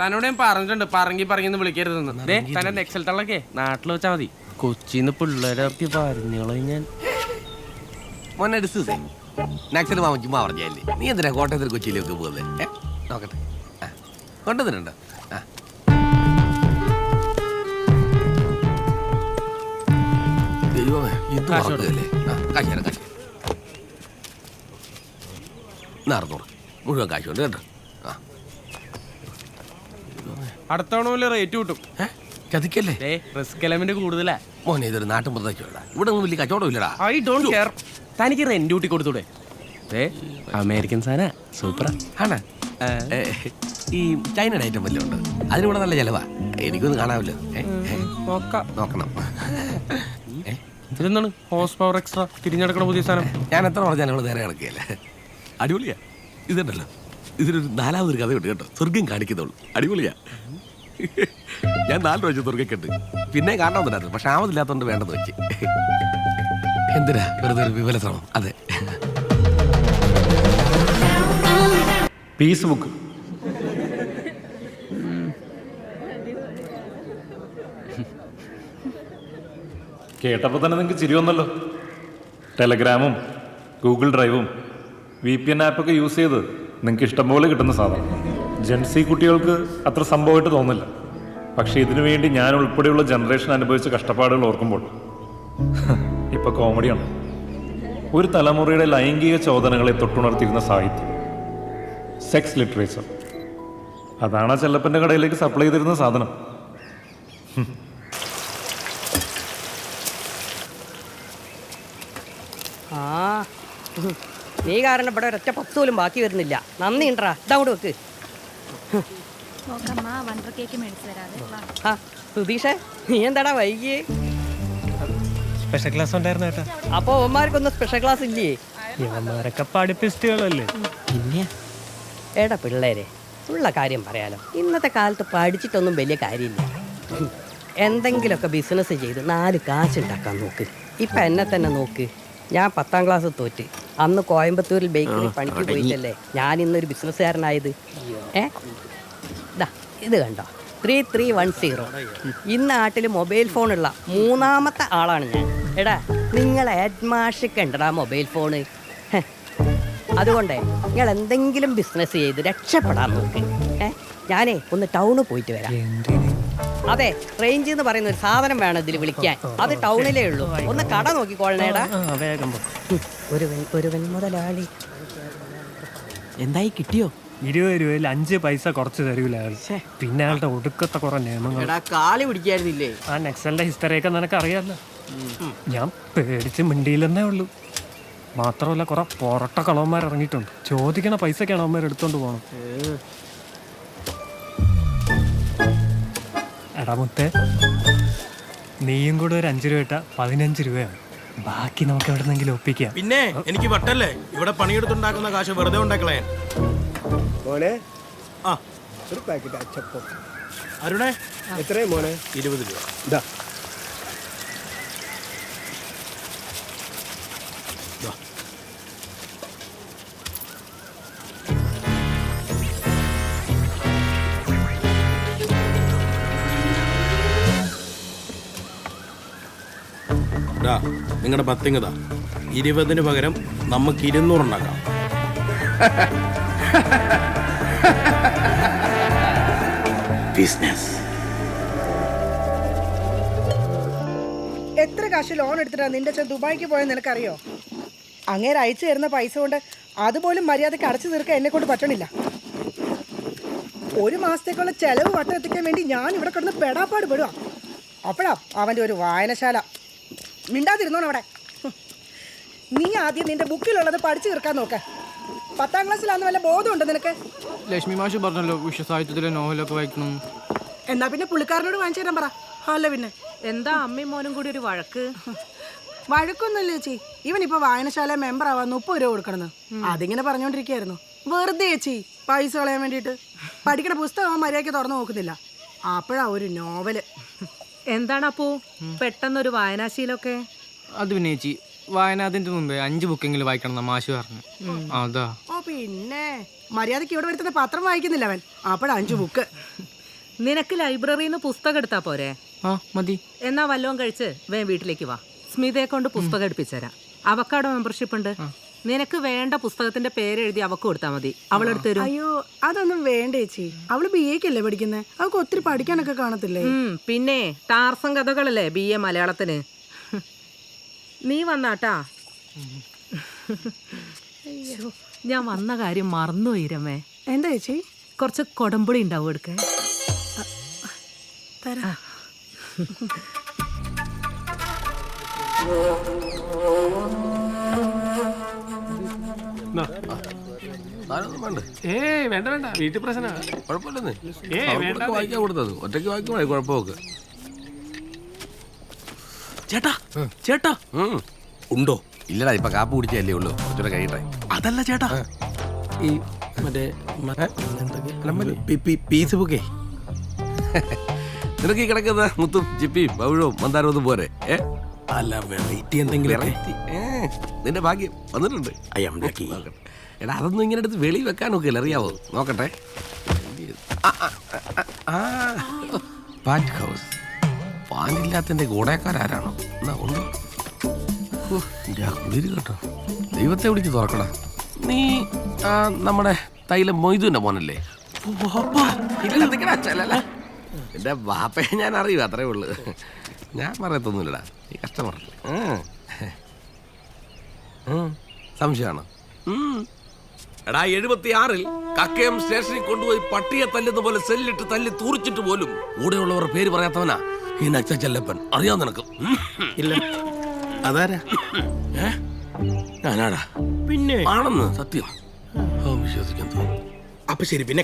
തന്നോട് ഞാൻ പറഞ്ഞിട്ടുണ്ട്. പറങ്ങി പറങ്ങി വിളിക്കരുതെന്ന്. തന്നെ നെക്സൽ തള്ളൊക്കെ നാട്ടിൽ വെച്ചാ മതി. കൊച്ചിന്ന് പിള്ളേരത്തി പറഞ്ഞോളൂ ഞാൻ. മോനെ ഡിസ്സേ നാക്സൽ മാമൻ ചുമ്മാ പറഞ്ഞല്ലേ നീ എന്തിനാ കോട്ടയത്തിൽ കൊച്ചിയിലേക്ക് പോകുന്നത് നോക്കട്ടെ. കൊണ്ടുവന്നിട്ടുണ്ടോ. ആ. ദൈവമേ ഇത് കാശ് മറക്കുകയല്ലേ ആ കാശ് തരാം കാശ് എന്നാ അറുന്നൂറ് മുഴുവൻ കാശുണ്ട് കേട്ടോ. ആ. അടുത്തവണ പോലെ റേറ്റ് കിട്ടും. ചതിക്കല്ലേ? റിസ്ക് എലമെന്റ് കൂടുതലാ. മോനെ ഇതൊരു നാട്ടും പ്രദേശമല്ല ഇവിടെ ഒന്നും വലിയ കച്ചവടം ഇല്ലടാ. ഐ ഡോണ്ട് കെയർ തനിക്ക് റെന്റ് കൂട്ടി കൊടുത്തൂടെ? ദേ അമേരിക്കൻ സാധന സൂപ്പറാ ആണ്? ഈ ചൈനയുടെ ഐറ്റം വല്ലതും ഉണ്ട്? അതിനിവിടെ നല്ല ചിലവാ. എനിക്കൊന്നും കാണാമല്ലോ. നോക്കണം. ഇതെന്താണ്? ഹോസ് പവർ എക്സ്ട്രാ തിരിഞ്ഞെടുക്കണ പുതിയ സാധനം. ഞാൻ എത്ര പറഞ്ഞാലും നേരെ കിടക്കുകയല്ലേ അടിപൊളിയാ. ഇതുണ്ടല്ലോ. ഇതിനൊരു നാലാമതൊരു കഥയുണ്ട് കേട്ടോ. സ്വർഗം കാണിക്കുന്നുള്ളൂ. അടിപൊളിയാ. ഞാൻ നാല് പ്രാവശ്യം സ്വർഗം കണ്ട് പിന്നെ കാണണമെന്നുണ്ടായിരുന്നു പക്ഷെ ആമതില്ലാത്തതുകൊണ്ട് വേണ്ടെന്ന് വെച്ച്. എന്തിനാ? വെറുതെ ഒരു വിവല ശ്രമം. അതെ. പീസ് ബുക്ക് കേട്ടപ്പോൾ തന്നെ നിങ്ങൾക്ക് ചിരി വന്നല്ലോ. ടെലഗ്രാമും ഗൂഗിൾ ഡ്രൈവും വി പി എൻ ആപ്പൊക്കെ യൂസ് ചെയ്ത് നിങ്ങൾക്ക് ഇഷ്ടംപോലെ കിട്ടുന്ന സാധനം. ജെൻസി കുട്ടികൾക്ക് അത്ര സംഭവമായിട്ട് തോന്നില്ല. പക്ഷേ ഇതിനു വേണ്ടി ഞാൻ ഉൾപ്പെടെയുള്ള ജനറേഷൻ അനുഭവിച്ച കഷ്ടപ്പാടുകൾ ഓർക്കുമ്പോൾ ഇപ്പൊ കോമഡിയാണ് ഒരു തലമുറയുടെ ലൈംഗിക ചോദനകളെ തൊട്ടുണർത്തിയിരുന്ന സാഹിത്യം. സെക്സ് ലിറ്ററേച്ചർ അതാണ് ആ കടയിലേക്ക് സപ്ലൈ ചെയ്തിരുന്ന സാധനം. ആ. നീ കാരണം ഇവിടെ ഒരൊറ്റ പത്ത് പോലും ബാക്കി വരുന്നില്ല. നന്ദി ഉണ്ടറാ ഇതങ്ങോട്ട് വെക്ക്. ആ സുധീഷേ നീ എന്താടാ വൈകിയേ? സ്പെഷ്യൽ ക്ലാസ് ഉണ്ടായിരുന്നു ഏട്ടാ. അപ്പൊ അവന്മാർക്കൊന്നും സ്പെഷ്യൽ ക്ലാസ് ഇല്ലേ? ഇവന്മാരൊക്കെ പഠിപ്പിസ്റ്റുകളല്ലേ. പിന്നെ? എടാ പിള്ളേരെ ഉള്ള കാര്യം പറയാലോ. ഇന്നത്തെ കാലത്ത് പഠിച്ചിട്ടൊന്നും വലിയ കാര്യമില്ല. എന്തെങ്കിലുമൊക്കെ ബിസിനസ് ചെയ്ത് നാല് കാശുണ്ടാക്കാൻ നോക്ക്. ഇപ്പൊ എന്നെ തന്നെ നോക്ക്. ഞാൻ പത്താം ക്ലാസ് തോറ്റ്. അന്ന് കോയമ്പത്തൂരിൽ ബേക്കറി പണിക്ക് പോയിട്ടല്ലേ? ഞാൻ ഇന്നൊരു ബിസിനസ്സുകാരനായത് ഏ? ദാ ഇത് കണ്ടോ? Three three one zero. ഇന്ന് നാട്ടിൽ മൊബൈൽ ഫോണുള്ള മൂന്നാമത്തെ ആളാണ് ഞാൻ. എടാ നിങ്ങൾ ഹെഡ്മാഷൊക്കെ ഉണ്ടടാ മൊബൈൽ ഫോണ്. അതുകൊണ്ട് അതുകൊണ്ടേ നിങ്ങൾ എന്തെങ്കിലും ബിസിനസ് ചെയ്ത് രക്ഷപ്പെടാൻ നോക്ക്. ഏ? ഞാനേ ഒന്ന് ടൗണിൽ പോയിട്ട് വരാം. അതെ റേഞ്ച് എന്ന് പറയുന്ന ഒരു സാധനം വേണം ഇതിൽ വിളിക്കാൻ. അത് ടൗണിലേ ഉള്ളൂ. ഒന്ന് കട നോക്കി ആ വേഗം പോ. ഒരുവൻ ഒരുവൻ മുതലാളി. എന്തായി കിട്ടിയോ? ഇരുപത് രൂപയിൽ അഞ്ച് പൈസ കുറച്ച് തരൂല പിന്നെ അയാളുടെ ഒടുക്കത്തെ കുറെ നിയമങ്ങൾ. എടാ കാളി പിടിക്കായിരുന്നില്ലേ? ആ നെക്സലിന്റെ ഹിസ്റ്ററിയൊക്കെ നിനക്ക് അറിയാമല്ലോ ഞാൻ പേടിച്ച് മിണ്ടിയില്ലെന്നേ ഉള്ളൂ. മാത്രമല്ല കുറെ പൊറട്ട കളവന്മാർ ഇറങ്ങിയിട്ടുണ്ട്. ചോദിക്കണ പൈസക്കാണ് അവന്മാർ എടുത്തോണ്ട് പോകണം എടാ മുത്തേ. നീയും കൂടെ ഒരു അഞ്ച് രൂപ ഇട്ട പതിനഞ്ച് രൂപയാണ്. ബാക്കി നമുക്ക് എവിടെന്നെങ്കിലും ഒപ്പിക്കാം. പിന്നെ എനിക്ക് വട്ടല്ലേ? ഇവിടെ പണിയെടുത്തുണ്ടാക്കുന്ന കാശ് വെറുതെ ഉണ്ടാക്കളേ മോനെ. ആ. ഒരു പാക്കറ്റ് അച്ചപ്പം. അരുണേ. എത്രയും മോനെ? ഇരുപത് രൂപ. ഇതാ ഡാ നിങ്ങളുടെ പത്തിങ്ങതാ ഇരുപതിന് പകരം നമുക്ക് ഇരുന്നൂറുണ്ടാക്കാം. ബിസിനസ് എത്ര കാശ് ലോൺ എടുത്തിട്ടാ നിന്റെ അച്ഛൻ ദുബായിക്ക് പോയെന്ന് നിനക്കറിയോ? അങ്ങേര് അയച്ചു തരുന്ന പൈസ കൊണ്ട് അതുപോലും മര്യാദയ്ക്ക് അടച്ചു തീർക്കാൻ എന്നെ കൊണ്ട് പറ്റണില്ല. ഒരു മാസത്തേക്കുള്ള ചെലവ് വട്ടം എത്തിക്കാൻ വേണ്ടി ഞാൻ ഇവിടെ കിടന്ന് പെടാപ്പാട് പെടുക അപ്പോഴാ അവന്റെ ഒരു വായനശാല. മിണ്ടാതിരുന്നോണം അവിടെ. നീ ആദ്യം നിന്റെ ബുക്കിലുള്ളത് പഠിച്ചു തീർക്കാൻ നോക്ക. പത്താം ക്ലാസ്സിലാന്ന് വല്ല ബോധമുണ്ടോ നിനക്ക്? ലക്ഷ്മി മാഷ് പറഞ്ഞല്ലോ വിശ്വസാഹിത്യത്തിലെ നോവലൊക്കെ വായിക്കണം. എന്നാ പിന്നെ പുള്ളിക്കാരനോട് വാങ്ങിച്ചു തരാൻ പറ. അല്ല പിന്നെ. എന്താ അമ്മയും മോനും കൂടി ഒരു വഴക്ക്? വഴക്കൊന്നുമില്ല ചേച്ചി. ഇവൻ ഇപ്പൊ വായനശാല മെമ്പർ ആവാൻ മുപ്പത് രൂപ കൊടുക്കണമെന്ന്. അതിങ്ങനെ പറഞ്ഞോണ്ടിരിക്കായിരുന്നു വെറുതെ ചേച്ചി പൈസ കളയാൻ വേണ്ടിയിട്ട്. പഠിക്കണ പുസ്തകം അവൻ മര്യാദയ്ക്ക് തുറന്നു നോക്കുന്നില്ല. അപ്പോഴാ ഒരു നോവൽ. എന്താണ് അപ്പോ പെട്ടെന്നൊരു വായനാശീലൊക്കെ അത് പിന്നെ ചേച്ചി മുമ്പേ അഞ്ച് ബുക്കെങ്കിലും വായിക്കണം എന്നാ മാഷ് പറഞ്ഞു. അതാ. ഓ പിന്നെ മര്യാദയ്ക്ക് ഇവിടെ വരുത്തുന്ന പത്രം വായിക്കുന്നില്ല അവൻ. അപ്പോഴ അഞ്ചു ബുക്ക്. നിനക്ക് ലൈബ്രറിയിൽ നിന്ന് പുസ്തകം എടുത്താ പോരെ? ആ മതി. എന്നാ വല്ലതും കഴിച്ച് വേ വീട്ടിലേക്ക് വാ. സ്മിതയെ കൊണ്ട് പുസ്തകം എടുപ്പിച്ചുതരാം. അവക്കാടോ മെമ്പർഷിപ്പ് ഉണ്ട്. നിനക്ക് വേണ്ട പുസ്തകത്തിന്റെ പേര് എഴുതി അവക്ക് കൊടുത്താൽ മതി. അവളെടുത്ത് തരും. അയ്യോ അതൊന്നും വേണ്ട ചേച്ചി. അവൾ ബി എക്കല്ലേ പഠിക്കുന്നത് അവക്ക് ഒത്തിരി പഠിക്കാനൊക്കെ കാണത്തില്ലേ? പിന്നെ ടാർസം കഥകളല്ലേ ബി എ മലയാളത്തിന്? നീ വന്നാട്ടാ. ഞാൻ വന്ന കാര്യം മറന്നു ഇരമേ എന്താ ചേച്ചി? കുറച്ച് കൊടമ്പുളി ഉണ്ടാവും എടുക്കാൻ? തരാ. വേണ്ട. വേണ്ട വേണ്ട. വീട്ടിൽ പ്രശ്ന. കുഴപ്പമില്ലെന്നേ. ഏയ് അവർക്കൊക്കെ വായിക്കാൻ കൊടുത്തത്. ഒറ്റയ്ക്ക് വായിക്കുമ്പോഴേ കുഴപ്പമൊക്കെ. ചേട്ടാ ചേട്ടാ. ഉണ്ടോ? ഇല്ലടാ ഇപ്പൊ കാപ്പ് കുടിച്ചല്ലേ ഉള്ളൂ. കുറച്ചുകൂടെ കഴിയട്ടെ. അതല്ല ചേട്ടാ. ഈ മറ്റേ പീസ് ബുക്കേ. നിനക്ക് ഈ കിടക്കുന്ന മുത്തും ചിപ്പിയും പവിഴവും മന്ദാരവും പോരെ? ഏ? അല്ല വെറൈറ്റി എന്തെങ്കിലും നിന്റെ ഭാഗ്യം. വന്നിട്ടുണ്ട്. ഐ എം ലക്കി എടാ അതൊന്നും ഇങ്ങനെ എടുത്ത് വെളി വെക്കാൻ നോക്കില്ല അറിയാവോ? നോക്കട്ടെ. പാറ്റ് ഹൗസ് പാനില്ലാത്തതിന്റെ ഗുണക്കാരാരാണോ എന്നാ ഉണ്ട്. എന്റെ കുളിര് കേട്ടോ. ദൈവത്തെ വിളിച്ച് തുറക്കടാ. നീ ആ, നമ്മുടെ തൈലം മൊയ്തുവിന്റെ മോനല്ലേ. എന്റെ ബാപ്പയെ ഞാൻ അറിയൂ അത്രേ ഉള്ളു. ഞാൻ പറയത്തൊന്നുമില്ലടാ. ഈ കസ്റ്റമർ സംശയമാണ്? എടാ എഴുപത്തി ആറിൽ കക്കയം സ്റ്റേഷനിൽ കൊണ്ടുപോയി പട്ടിയെ തല്ലുന്ന പോലെ സെല്ലിട്ട് തല്ലി തൂറിച്ചിട്ട് പോലും കൂടെയുള്ളവർ പേര് പറയാത്തവനാ ഈ നച്ച ചെല്ലപ്പൻ. അറിയാൻ നിനക്ക്. ഇല്ല. അതാരാ? ഞാനാടാ. പിന്നെ? ആണെന്ന് സത്യം. വിശ്വസിക്കാൻ തോന്നുന്നു അപ്പൊ ശരി പിന്നെ.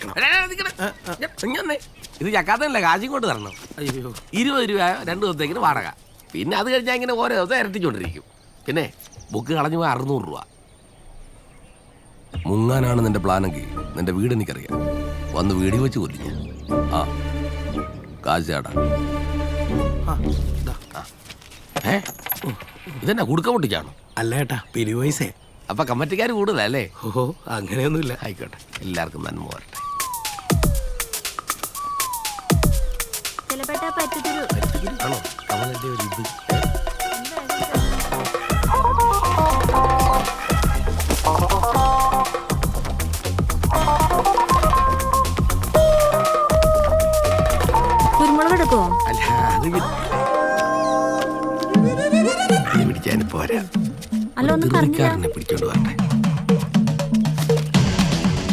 ഇത് ചക്കാത്തല്ല കാശും കൊണ്ട് തരണം. അയ്യോ. ഇരുപത് രൂപ രണ്ട് ദിവസത്തേക്കിന് വാടക. പിന്നെ അത് കഴിഞ്ഞാൽ ഇങ്ങനെ ഓരോ ദിവസം ഇരട്ടിച്ചോണ്ടിരിക്കും. പിന്നെ ബുക്ക് കളഞ്ഞു പോയി അറുന്നൂറ് രൂപ. മുങ്ങാനാണ് നിന്റെ പ്ലാനെങ്കിൽ നിന്റെ വീട് എനിക്കറിയാം. വന്ന് വീടി വെച്ച് കൊല്ലിഞ്ഞു ആ. കാശ് ചേട്ടാ ദാ. ഏ? ഇതെന്നാ കുടുക്ക പൊട്ടിക്കാണോ അല്ല ഏട്ടാ പിരിവ് പൈസേ അപ്പൊ കമ്മറ്റിക്കാർ കൂടുതലല്ലേ ഓഹോ അങ്ങനെയൊന്നുമില്ല. ആയിക്കോട്ടെ എല്ലാവർക്കും നന്മ വരട്ടെ. ആണോ? ഒരു ഇത്. ഒന്നും പറഞ്ഞില്ല. പിടിച്ചോണ്ട് വരട്ടെ.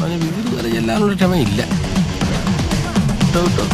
അവന് വീട് വരെ ചെല്ലാനുള്ള ക്ഷമയില്ല. കേട്ടോ കേട്ടോ.